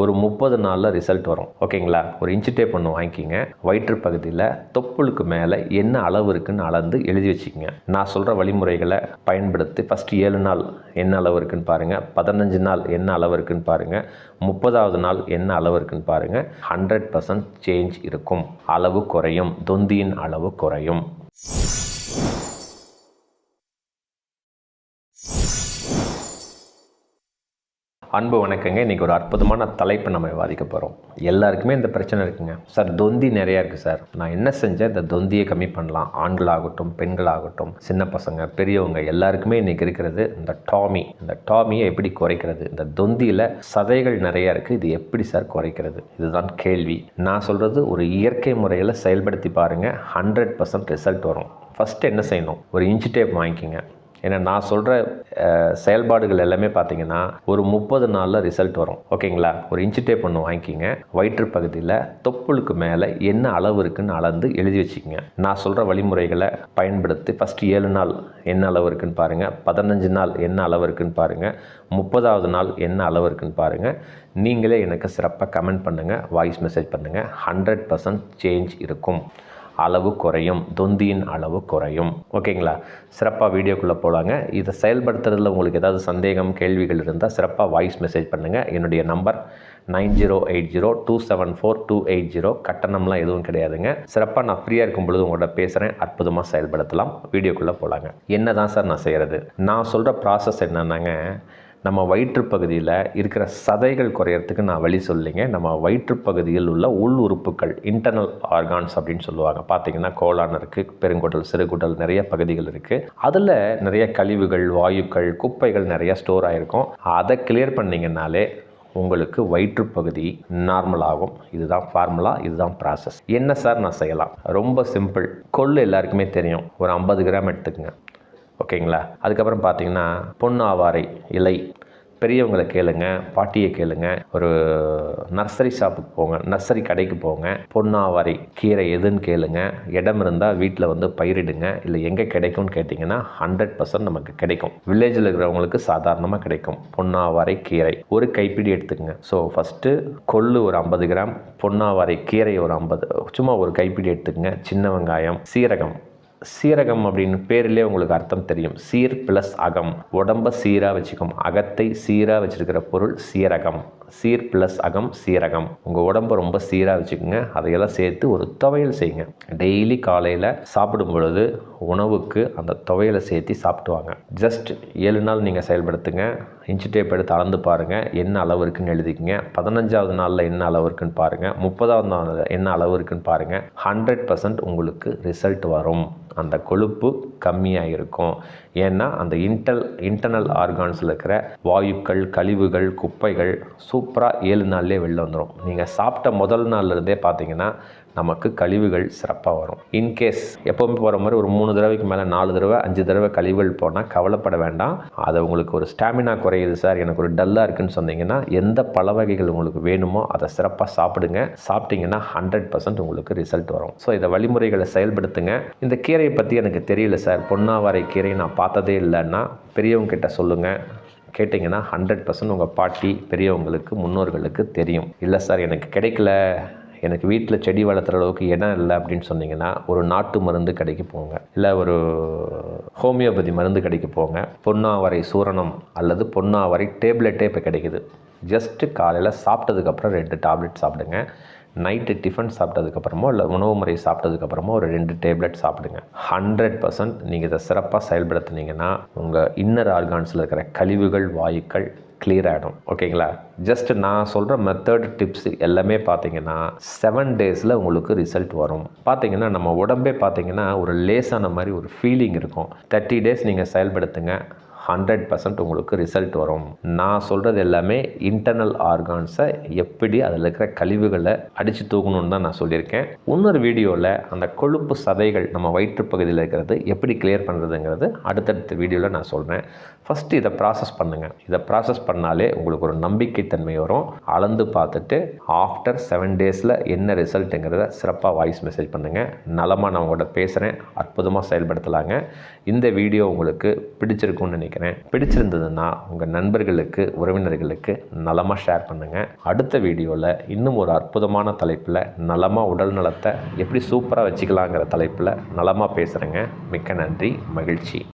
ஒரு முப்பது நாளில் ரிசல்ட் வரும். ஓகேங்களா? ஒரு இன்ச்சு டேப் ஒன்று வாங்கிக்கிங்க. வயிற்று பகுதியில் தொப்புளுக்கு மேலே என்ன அளவு இருக்குன்னு அளந்து எழுதி வச்சுக்கோங்க. நான் சொல்கிற வழிமுறைகளை பயன்படுத்தி ஃபஸ்ட்டு ஏழு நாள் என்ன அளவு இருக்குன்னு பாருங்கள் பதினஞ்சு நாள் என்ன அளவு இருக்குன்னு பாருங்கள் முப்பதாவது நாள் என்ன அளவு இருக்குன்னு பாருங்கள் ஹண்ட்ரட் பர்சன்ட் சேஞ்ச் இருக்கும். அளவு குறையும். தொந்தியின் அளவு குறையும். அன்பு வணக்கங்க. இன்றைக்கி ஒரு அற்புதமான தலைப்பை நம்ம விவாதிக்க போகிறோம் எல்லாருக்குமே இந்த பிரச்சனை இருக்குங்க. சார் தொந்தி நிறையா இருக்குது சார். நான் என்ன செஞ்சேன்? இந்த தொந்தியை கம்மி பண்ணலாம். ஆண்களாகட்டும் பெண்களாகட்டும் சின்ன பசங்க பெரியவங்க எல்லாருக்குமே இன்றைக்கி இருக்கிறது இந்த டாமி. இந்த டாமியை எப்படி குறைக்கிறது? இந்த தொந்தியில் சதைகள் நிறையா இருக்குது இது எப்படி சார் குறைக்கிறது? இதுதான் கேள்வி. நான் சொல்கிறது ஒரு இயற்கை முறையில் செயல்படுத்தி பாருங்கள் ஹண்ட்ரட் பர்சன்ட் ரிசல்ட் வரும். ஃபஸ்ட்டு என்ன செய்யணும்? ஒரு இன்ச்சு டேப் வாங்கிக்கிங்க. ஏன்னா நான் சொல்கிற செயல்பாடுகள் எல்லாமே பார்த்தீங்கன்னா ஒரு முப்பது நாளில் ரிசல்ட் வரும். ஓகேங்களா? ஒரு இன்ச்சு டேப் ஒன்று வாங்கிக்கிங்க. வயிற்று பகுதியில் தொப்புளுக்கு மேலே என்ன அளவு இருக்குன்னு அளந்து எழுதி வச்சுக்கோங்க. நான் சொல்கிற வழிமுறைகளை பயன்படுத்தி ஃபஸ்ட்டு ஏழு நாள் என்ன அளவு இருக்குன்னு பாருங்கள் பதினஞ்சு நாள் என்ன அளவு இருக்குன்னு பாருங்கள் முப்பதாவது நாள் என்ன அளவு இருக்குன்னு பாருங்கள் நீங்களே எனக்கு சிறப்பாக கமெண்ட் பண்ணுங்கள் வாய்ஸ் மெசேஜ் பண்ணுங்கள் ஹண்ட்ரட் பர்சன்ட் சேஞ்ச் இருக்கும். அளவு குறையும் தொந்தியின் அளவு குறையும். ஓகேங்களா? சிறப்பாக வீடியோக்குள்ளே போகலாங்க இதை செயல்படுத்துறதுல உங்களுக்கு ஏதாவது சந்தேகம் கேள்விகள் இருந்தால் சிறப்பாக வாய்ஸ் மெசேஜ் பண்ணுங்கள் என்னுடைய number nine zero eight zero two seven four two eight zero. கட்டணம்லாம் எதுவும் கிடையாதுங்க. சிறப்பாக நான் ஃப்ரீயாக இருக்கும் பொழுது உங்கள்கிட்ட பேசுகிறேன் அற்புதமாக செயல்படுத்தலாம். வீடியோக்குள்ளே போகலாங்க என்ன தான் சார் நான் செய்கிறது நான் சொல்கிற ப்ராசஸ் என்னென்னாங்க நம்ம வயிற்று பகுதியில் இருக்கிற சதைகள் குறையறதுக்கு நான் வழி சொல்லிங்க. நம்ம வயிற்று பகுதியில் உள்ள உள் உறுப்புகள் இன்டர்னல் ஆர்கான்ஸ் அப்படின்னு சொல்லுவாங்க. பார்த்தீங்கன்னா கோலான் இருக்குது பெருங்குடல் சிறுகுடல் நிறைய பகுதிகள் இருக்குது அதில் நிறைய கழிவுகள் வாயுக்கள் குப்பைகள் நிறைய ஸ்டோர் ஆகிருக்கும் அதை கிளியர் பண்ணிங்கனாலே உங்களுக்கு வயிற்றுப்பகுதி நார்மல் ஆகும். இதுதான் ஃபார்முலா இதுதான் ப்ராசஸ் என்ன சார் நான் செய்யலாம்? ரொம்ப சிம்பிள் கொள்ளு எல்லாருக்குமே தெரியும். ஒரு ஐம்பது கிராம் எடுத்துக்கங்க. ஓகேங்களா? அதுக்கப்புறம் பார்த்தீங்கன்னா பொன்னாவாரை இலை. பெரியவங்களை கேளுங்க பாட்டியை கேளுங்க ஒரு நர்சரி ஷாப்புக்கு போங்க நர்சரி கடைக்கு போங்க. பொன்னாவாரி கீரை எதுன்னு கேளுங்க. இடம் இருந்தால் வீட்டில் வந்து பயிரிடுங்க. இல்லை எங்கே கிடைக்கும்னு கேட்டிங்கன்னா ஹண்ட்ரட் பர்சன்ட் நமக்கு கிடைக்கும். வில்லேஜில் இருக்கிறவங்களுக்கு சாதாரணமாக கிடைக்கும். பொன்னாவாரை கீரை. ஒரு கைப்பிடி எடுத்துக்கங்க. ஸோ ஃபஸ்ட்டு கொள்ளு ஒரு ஐம்பது கிராம் பொன்னாவரை கீரை ஒரு ஐம்பது சும்மா ஒரு கைப்பிடி எடுத்துக்கங்க. சின்ன வெங்காயம் சீரகம் சீரகம் அப்படின்னு பேர்லேயே உங்களுக்கு அர்த்தம் தெரியும். சீர் ப்ளஸ் அகம். உடம்ப சீராக வச்சுக்கும். அகத்தை சீராக வச்சுருக்கிற பொருள் சீரகம். சீர் ப்ளஸ் அகம் சீரகம். உங்கள் உடம்பை ரொம்ப சீராக வச்சுக்கோங்க. அதையெல்லாம் சேர்த்து ஒரு துவையல் செய்யுங்க. டெய்லி காலையில் சாப்பிடும் பொழுது உணவுக்கு அந்த துவையலை சேர்த்து சாப்பிடுவாங்க ஜஸ்ட் ஏழு நாள் நீங்கள் செயல்படுத்துங்க. இன்ச்சு டேப் எடுத்து அளந்து பாருங்கள் என்ன அளவு இருக்குன்னு எழுதிக்கங்க. பதினஞ்சாவது நாளில் என்ன அளவு இருக்குன்னு பாருங்கள் முப்பதாவது நாளில் என்ன அளவு இருக்குன்னு பாருங்கள் ஹண்ட்ரட் பர்சன்ட் உங்களுக்கு ரிசல்ட் வரும். அந்த கொழுப்பு கம்மியாக இருக்கும் ஏன்னா அந்த இன்டல் இன்டர்னல் ஆர்கான்ஸில் இருக்கிற வாயுக்கள் கழிவுகள் குப்பைகள் சூப்பராக ஏழு நாள்லேயே வெளில வந்துடும் நீங்கள் சாப்பிட்ட முதல் நாள்லேருந்தே பார்த்தீங்கன்னா நமக்கு கழிவுகள் சிறப்பாக வரும். இன்கேஸ் எப்போவுமே போகிற மாதிரி ஒரு மூணு தடவைக்கு மேலே நாலு தடவை அஞ்சு தடவை கழிவுகள் போனால் கவலைப்பட வேண்டாம். அது உங்களுக்கு ஒரு ஸ்டாமினா குறையுது சார் எனக்கு ஒரு டல்லாக இருக்குன்னு சொன்னீங்கன்னா எந்த பல வகைகள் உங்களுக்கு வேணுமோ அதை சிறப்பாக சாப்பிடுங்க. சாப்பிட்டீங்கன்னா ஹண்ட்ரட் பர்சன்ட் உங்களுக்கு ரிசல்ட் வரும். ஸோ இதை வழிமுறைகளை செயல்படுத்துங்க. இந்த கீரையை பற்றி எனக்கு தெரியல சார் பொன்னாவாரை கீரை நான் பார்த்ததே இல்லைன்னா பெரியவங்க கிட்ட சொல்லுங்கள் கேட்டிங்கன்னா ஹண்ட்ரட் பர்சன்ட் உங்கள் பாட்டி பெரியவங்களுக்கு முன்னோர்களுக்கு தெரியும். இல்லை சார் எனக்கு கிடைக்கல. எனக்கு வீட்டில் செடி வளர்த்துற அளவுக்கு இடம் இல்லை அப்படின்னு சொன்னீங்கன்னா ஒரு நாட்டு மருந்து கடைக்கு போங்க. இல்லை ஒரு ஹோமியோபதி மருந்து கடைக்கு போங்க. பொன்னாவரை சூரணம் அல்லது பொன்னாவரை டேப்லெட்டே இப்போ கிடைக்குது. ஜஸ்ட்டு காலையில் சாப்பிட்டதுக்கப்புறம் ரெண்டு டேப்லெட் சாப்பிடுங்க. நைட்டு டிஃபன் சாப்பிட்டதுக்கப்புறமோ இல்லை உணவு முறை சாப்பிட்டதுக்கப்புறமோ ஒரு ரெண்டு டேப்லெட் சாப்பிடுங்க. ஹண்ட்ரட் பர்சன்ட் நீங்கள் இதை சிறப்பாக செயல்படுத்துனீங்கன்னா உங்கள் இன்னர் ஆர்கான்ஸில் இருக்கிற கழிவுகள் வாயுக்கள் கிளியர் ஆகிடும் ஓகேங்களா? ஜஸ்ட் நான் சொல்கிற மெத்தட் டிப்ஸ் எல்லாமே பார்த்தீங்கன்னா செவன் டேஸில் உங்களுக்கு ரிசல்ட் வரும். பார்த்தீங்கன்னா நம்ம உடம்பே பார்த்தீங்கன்னா ஒரு லேசான மாதிரி ஒரு ஃபீலிங் இருக்கும். தேர்ட்டி டேஸ் நீங்கள் செயல்படுத்துங்க. ஹண்ட்ரட் பர்சன்ட் உங்களுக்கு ரிசல்ட் வரும். நான் சொல்கிறது எல்லாமே இன்டர்னல் ஆர்கான்ஸை எப்படி அதில் இருக்கிற கழிவுகளை அடித்து தூக்கணும்னு தான் நான் சொல்லியிருக்கேன். இன்னொரு வீடியோவில் அந்த கொழுப்பு சதைகள் நம்ம வயிற்று பகுதியில் இருக்கிறது எப்படி கிளியர் பண்ணுறதுங்கிறது அடுத்தடுத்த வீடியோவில் நான் சொல்கிறேன் ஃபஸ்ட்டு இதை ப்ராசஸ் பண்ணுங்கள் இதை ப்ராசஸ் பண்ணாலே உங்களுக்கு ஒரு நம்பிக்கைத்தன்மை வரும். அளந்து பார்த்துட்டு ஆஃப்டர் செவன் டேஸில் என்ன ரிசல்ட்டுங்கிறத சிறப்பாக வாய்ஸ் மெசேஜ் பண்ணுங்கள் நலமாக நான் உங்கள்கிட்ட பேசுகிறேன் அற்புதமாக செயல்படுத்தலாங்க. இந்த வீடியோ உங்களுக்கு பிடிச்சிருக்கும்னு நினைக்கிறேன். நினைக்கிறேன். பிடிச்சிருந்ததுன்னா உங்கள் நண்பர்களுக்கு உறவினர்களுக்கு நலமாக ஷேர் பண்ணுங்கள் அடுத்த வீடியோவில் இன்னும் ஒரு அற்புதமான தலைப்பில் நலமாக உடல் நலத்தை எப்படி சூப்பராக வச்சுக்கலாங்கிற தலைப்பில் நலமாக பேசுகிறேங்க மிக்க நன்றி மகிழ்ச்சி.